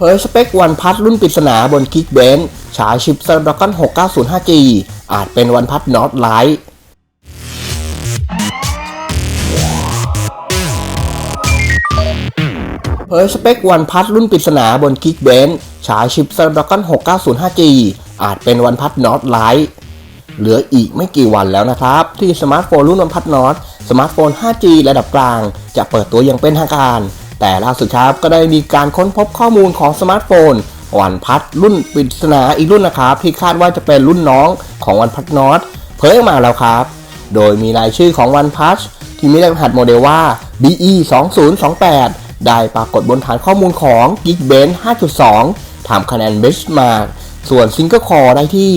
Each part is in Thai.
เผยสเปควันพัดรุ่นปริศนาบน Geekbench ฉายชิป Snapdragon 690 5G อาจเป็นวันพัด Not Lite เผยสเปควันพัดรุ่นปริศนาบน Geekbench ฉายชิป Snapdragon 690 5G อาจเป็นวันพัด Not Lite เหลืออีกไม่กี่วันแล้วนะครับ ที่สมาร์ทโฟนรุ่นวันพัดนอตสมาร์ทโฟน 5G ระดับกลาง จะเปิดตัวอย่างเป็นทางการ แต่ล่าสุดครับก็ได้มีการค้นพบข้อมูลของสมาร์ทโฟนวันพัดรุ่นปริศนาอีกรุ่นนะครับ ที่คาดว่าจะเป็นรุ่นน้องของวันพัดนอตเผยออกมาแล้วครับ โดยมีรายชื่อของวันพัดที่มีรหัสโมเดลว่า BE 2028ได้ปรากฏบนฐานข้อมูลของ Geekbench 5.2ทำคะแนน Benchmark ส่วนซิงเกิลคอร์ได้ที่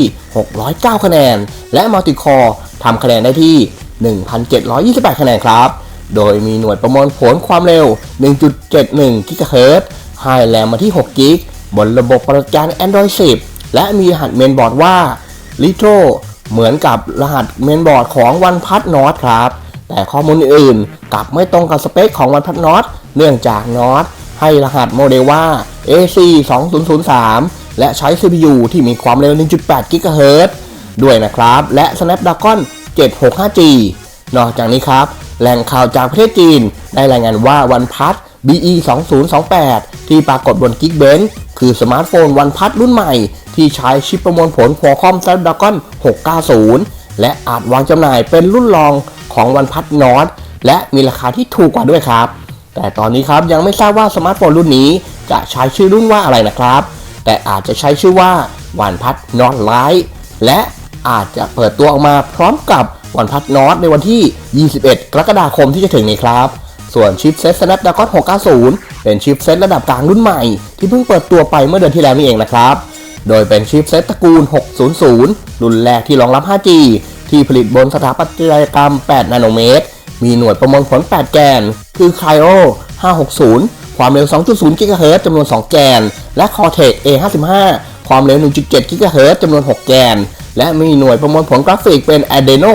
609 คะแนน และมัลติคอร์ทำคะแนนได้ที่ 1,728 คะแนนครับ โดยมีหน่วยประมวลผลความเร็ว 1.71 กิกะเฮิรตซ์ให้แรมมาที่ 6 กิก บนระบบปฏิบัติการ Android 10 และมีรหัสเมนบอร์ดว่า Litro เหมือนกับรหัสเมนบอร์ดของวันพัดนอตครับ แต่ข้อมูลอื่นกลับไม่ตรงกับสเปคของวันพัดนอตเนื่องจากนอตให้รหัสโมเดลว่า AC 2003และใช้ CPU ที่มีความเร็ว 1.8 GHz ด้วยนะครับ และ Snapdragon 765G นอกจากนี้ครับ แหล่งข่าวจากประเทศจีน ได้รายงานว่าวันพัด BE 2028ที่ปรากฏบน Geekbench คือสมาร์ทโฟนวันพัดรุ่นใหม่ ที่ใช้ชิปประมวลผล Qualcomm Snapdragon 690 และอาจวางจำหน่ายเป็นรุ่นรองของวันพัดนอตและมีราคาที่ถูกกว่าด้วยครับ แต่ตอนนี้ครับยังไม่ทราบว่าสมาร์ทโฟนรุ่นนี้จะใช้ชื่อรุ่นว่าอะไรนะครับ แต่อาจจะใช้ชื่อว่าวันพัดนอตไลท์และอาจจะเปิดตัวออกมาพร้อมกับ วันพัดนอตในวันที่ 21 กรกฎาคมที่จะถึงนี้ครับ ส่วนชิปเซ็ต Snapdragon 690 เป็นชิปเซ็ตระดับกลางรุ่นใหม่ ที่เพิ่งเปิดตัวไปเมื่อเดือนที่แล้วนี่เองนะครับ โดยเป็นชิปเซ็ตตระกูล 600 รุ่นแรกที่รองรับ 5G ที่ผลิตบนสถาปัตยกรรม 8 นาโนเมตร มีหน่วยประมวลผล 8 แกน คือ Cryo 560 ความเร็ว 2.0 GHz จำนวน 2 แกน และ Cortex A55 ความเร็ว 1.7 GHz จำนวน 6 แกน และมีหน่วยประมวลผลกราฟิกเป็น Adreno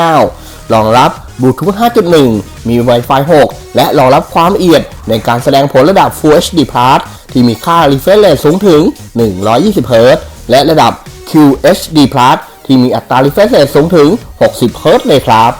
619 รองรับ Bluetooth 5.1 มี Wi-Fi 6 และรองรับความละเอียดในการแสดงผลระดับ Full HD Plus ที่มีค่า refresh rate สูงถึง 120 Hz และระดับ QHD Plus ที่มีอัตรา refresh rate สูงถึง 60 Hz เลยครับ